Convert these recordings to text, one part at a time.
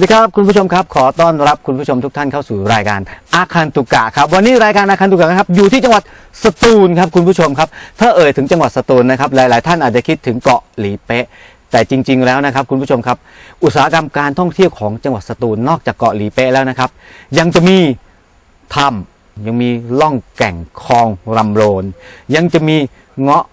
สวัสดีครับคุณผู้ชมครับ ขอต้อนรับคุณผู้ชมทุกท่านเข้าสู่รายการอาคันตุกะครับวันนี้รายการอาคันตุกะนะครับอยู่ที่จังหวัดสตูลครับคุณผู้ชมครับ ถ้าเอ่ยถึงจังหวัดสตูลนะครับหลาย ๆ ท่านอาจจะคิดถึงเกาะหลีเป๊ะ แต่จริง ๆ แล้วนะครับคุณผู้ชมครับ อุตสาหกรรมการท่องเที่ยวของจังหวัดสตูลนอกจากเกาะหลีเป๊ะแล้วนะครับ ยังจะมีถ้ำยังมีล่องแก่งคลองรำโรนยังจะมีเงาะ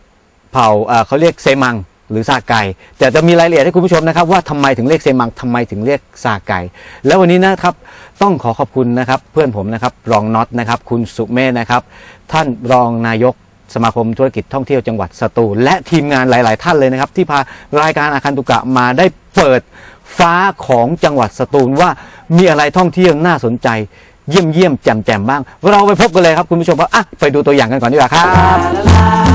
เผาอ่อเขาเรียกเซมัง หรือซาไก่แต่จะมีรายละเอียดให้คุณผู้ชมนะครับ ว่าทำไมถึงเรียกเซมังทำไมถึงเรียกซาไก่แล้ววันนี้นะครับต้องขอขอบคุณนะครับ เพื่อนผมนะครับรองน็อตนะครับคุณสุเมธนะครับ ท่านรองนายกสมาคมธุรกิจท่องเที่ยวจังหวัดสตูลและทีมงานหลาย ๆ ท่านเลยนะครับ ที่พารายการอาคันตุกะมาได้เปิดฟ้าของจังหวัดสตูลว่ามีอะไรท่องเที่ยวน่าสนใจเยี่ยมเยี่ยมแจ่มแจ่มบ้าง เราไปพบกันเลยครับคุณผู้ชมครับอะไปดูตัวอย่างกันก่อนดีกว่าครับ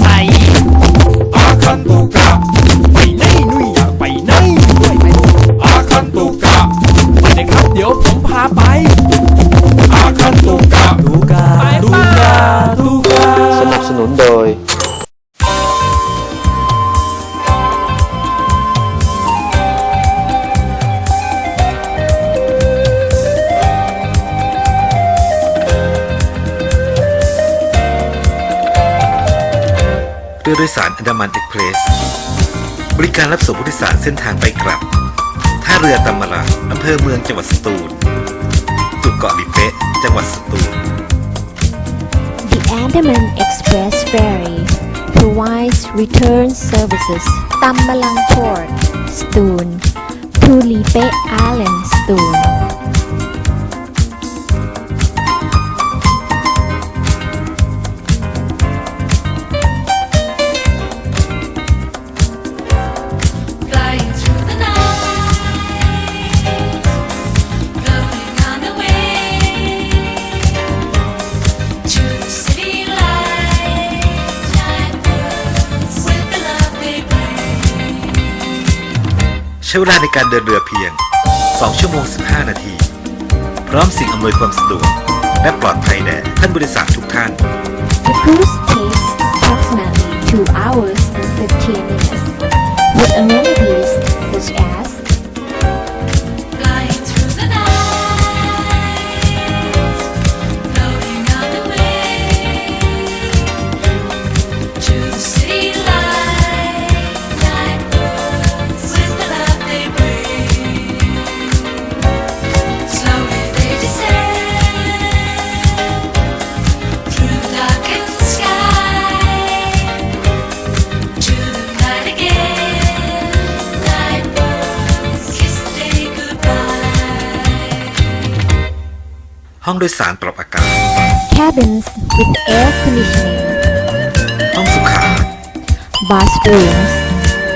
ใส่อาคันตุกะไปไหนนุ้ยอยากไปไหนด้วยไปอาคันตุกะไปเลยครับเดี๋ยวผมพาไปอาคันตุกะดูกาไปดูป่ะกาดูกาสนับสนุนโดย เรือโดยสารอันดามันเอ็กเพรส บริการรับส่งผู้โดยสารเส้นทางไปกลับ ท่าเรือตำมะลังอำเภอเมืองจังหวัดสตูลจุดเกาะลิเป๊ะจังหวัดสตูล The Andaman Express Ferry provides return services Tambalang Port, Stoon, to Lipe Island, Stoon. Flying ช้เวลาในการเดินเรือเพียง 2 ชั่วโมง 15 นาที พร้อมสิ่งอำนวยความสะดวก และปลอดภัยแด่ท่านบริษัททุกท่าน The cruise takes approximately 2 hours ห้องโดยสารปรับอากาศ cabins with air conditioning, ห้องสุขา bathrooms,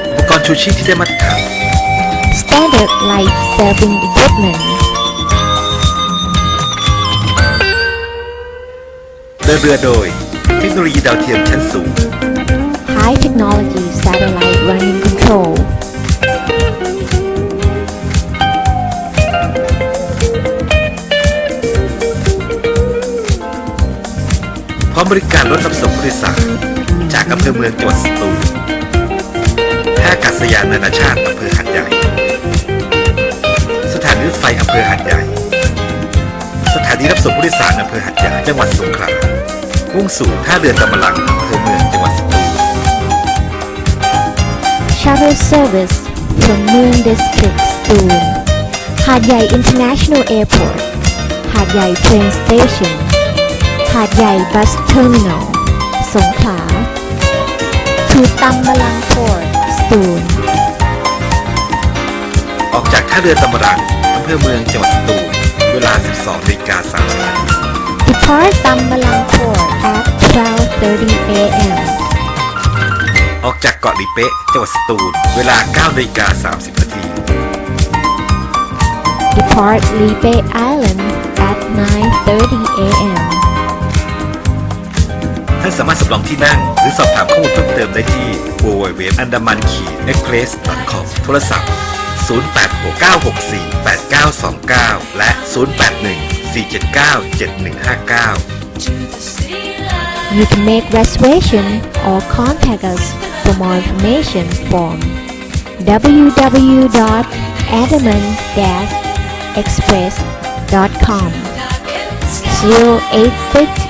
อุปกรณ์ชูชีพที่ได้มาตรฐาน standard life saving equipment. เดินเรือโดย เทคโนโลยีดาวเทียมชั้นสูง high technology satellite running control, ร้อมบริการรถรับส่งผู้โดยสารจากอำเภอเมืองจังหวัดสตูลท่าอากาศยานนานาชาติอำเภอหัดใหญ่ สถานีรถไฟอำเภอหัดใหญ่ สถานีรับส่งผู้โดยสารอำเภอหัดใหญ่จังหวัดสงขลา มุ่งสู่ท่าเรือตะมลังอำเภอเมืองจังหวัดสตูล shuttle service from Moon District Stool หาดใหญ่ International Airport หาดใหญ่ Train Station หาดใหญ่ Bus Terminal สงขลาทูตำมะลัง Port สตูล ออกจากท่าเรือตำรังอำเภอเมืองจังหวัดสตูล เวลา 12นาฬิกา30นาที Depart Tambalang Port at 12:30 a.m. ออกจากเกาะลิเป๊ะจังหวัดสตูล เวลา9นาฬิกา30นาที Depart Lipe Island at 9:30 a.m. ท่านสามารถสำรองที่นั่ง หรือสอบถามข้อมูลเพิ่มเติมได้ที่ www.andaman-express.com โทรศัพท์ 0869648929 และ 0814797159 You can make reservation or contact us for more information from www.adaman-express.com 086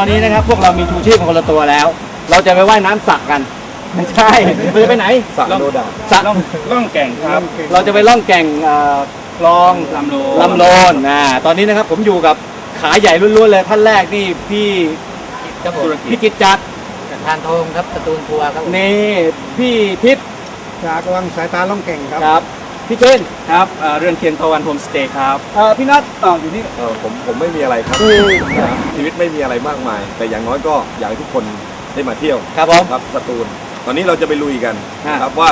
อนนี้นะครับ พวกเรามีชูชีพคนละตัวแล้ว เราจะไปว่ายน้ำสระกันไม่ใช่เราจะไปไหนสระโนดา สระล่องแก่งครับเราจะไปล่องแก่งเอ่อคลอง ลำโลลำโลนนะตอนนี้นะครับผมอยู่กับขาใหญ่ล้วนๆเลยท่านแรกนี่พี่พี่กิจจัดทานโทงครับสตูนทัวร์ครับนี่พี่ทิพย์จากวังสายตาล่องแก่งครับครับ พี่เกณฑ์ครับเรื่องเทียนตะวันโฮมสเตย์ครับ เอ่อพี่นัทอ๋ออยู่นี่ เออผมผมไม่มีอะไรครับนะชีวิตไม่มีอะไรมากมาย แต่อย่างน้อยก็อยากให้ทุกคนได้มาเที่ยวครับผม ครับสตูลตอนนี้เราจะไปลุยกันอะนะครับว่า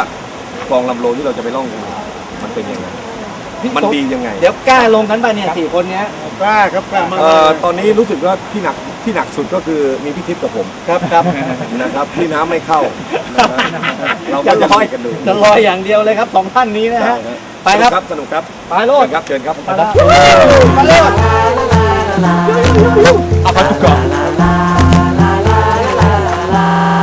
คลองลำโลงที่เราจะไปล่องมันเป็นยังไงพี่มันโต๊ะดียังไงเดี๋ยวกล้าลงกันป่ะเนี่ยสี่คนเนี้ยกล้าครับกล้ามาเอ่อตอนนี้รู้สึกว่าที่หนัก ที่หนักสุดก็คือมีพี่ทิพย์กับผมครับครับนะครับที่น้ำไม่เข้านะครับเราจะก็ลอยกันดูจะลอยอย่างเดียวเลยครับสองท่านนี้นะฮะ ไปครับ สนุกครับไปโลด เชิญครับเชิญครับมาโลดอาปาตุกะ